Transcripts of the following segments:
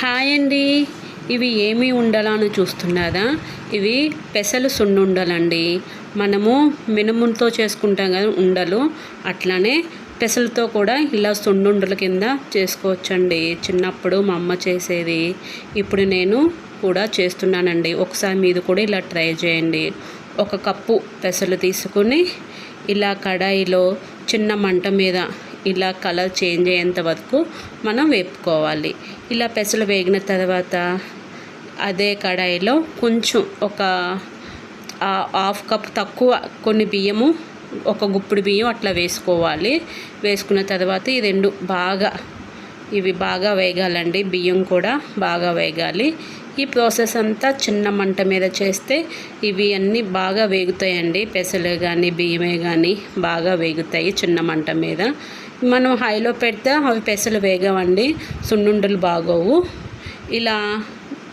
Hi అండి. ఇవి ఏమి ఉండాలని చూస్తున్నారా? ఇవి పెసలు సున్నుండలండి. మనము మినుములతో చేసుకుంటాం కదా ఉండలు. అట్లానే పెసలతో కూడా ఇలా సున్నుండల కింద చేసుకోవచ్చండి. చిన్నప్పుడు మా అమ్మ చేసేది. ఇప్పుడు నేను కూడా చేస్తున్నానండి. ఒకసారి మీరు కూడా ఇలా ట్రై చేయండి. ఒక కప్పు పెసలు తీసుకుని ఇలా కడాయిలో చిన్న మంట మీద ఇలా కలర్ చేంజ్ అయ్యేంత వరకు మనం వేపుకోవాలి. ఇలా పెసలు వేగిన తర్వాత అదే కడాయిలో కొంచెం ఒక హాఫ్ కప్ తక్కువ కొన్ని బియ్యము ఒక గుప్పుడు బియ్యం అట్లా వేసుకోవాలి. వేసుకున్న తర్వాత ఈ రెండు బాగా ఇవి బాగా వేగాలండి. బియ్యం కూడా బాగా వేగాలి. ఈ ప్రాసెస్ అంతా చిన్న మంట మీద చేస్తే ఇవి అన్నీ బాగా వేగుతాయండి. పెసలు కానీ బియ్యమే కానీ బాగా వేగుతాయి చిన్న మంట మీద. మనం హైలో పెడితే అవి పెసలు వేగవండి సున్నుండలు బాగోవు. ఇలా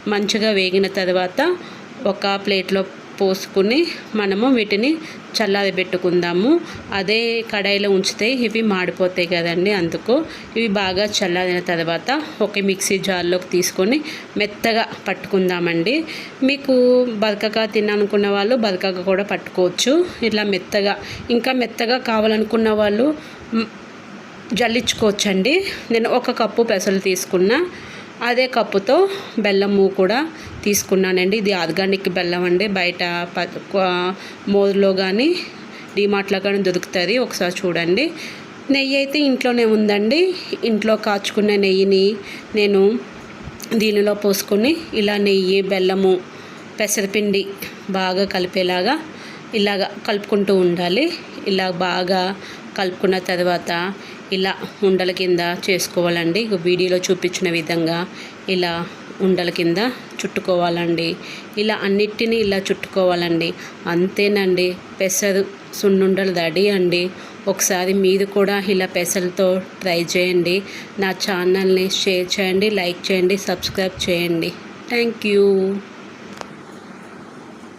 మంచిగా వేగిన తర్వాత ఒక ప్లేట్లో పోసుకుని మనము వీటిని చల్లారి పెట్టుకుందాము. అదే కడాయిలో ఉంచితే ఇవి మాడిపోతాయి కదండి అందుకు. ఇవి బాగా చల్లారిన తర్వాత ఒక మిక్సీ జార్లోకి తీసుకొని మెత్తగా పట్టుకుందామండి. మీకు బరకగా తినాలనుకున్న వాళ్ళు బరకగా కూడా పట్టుకోవచ్చు. ఇట్లా మెత్తగా ఇంకా మెత్తగా కావాలనుకున్న వాళ్ళు జల్లించుకోవచ్చండి. నేను ఒక కప్పు పెసలు తీసుకున్నా. అదే కప్పుతో బెల్లము కూడా తీసుకున్నానండి. ఇది ఆర్గానిక్ బెల్లం అండి. బయట ప- మోర్లో కానీ డిమార్ట్లో కానీ దొరుకుతుంది. ఒకసారి చూడండి. నెయ్యి అయితే ఇంట్లోనే ఉందండి. ఇంట్లో కాచుకున్న నెయ్యిని నేను దీనిలో పోసుకొని ఇలా నెయ్యి బెల్లము పెసరపిండి బాగా కలిపేలాగా ఇలాగ కలుపుకుంటూ ఉండాలి. ఇలా బాగా కలుపుకున్న తర్వాత ఇలా ఉండల కింద చేసుకోవాలండి. వీడియోలో చూపించిన విధంగా ఇలా ఉండల కింద చుట్టుకోవాలండి. ఇలా అన్నిటినీ ఇలా చుట్టుకోవాలండి. అంతేనండి పెసరు సున్నుండలు రెడీ అండి. ఒకసారి మీరు కూడా ఇలా పెసలతో ట్రై చేయండి. నా ఛానల్ని షేర్ చేయండి లైక్ చేయండి సబ్స్క్రైబ్ చేయండి. Thank you.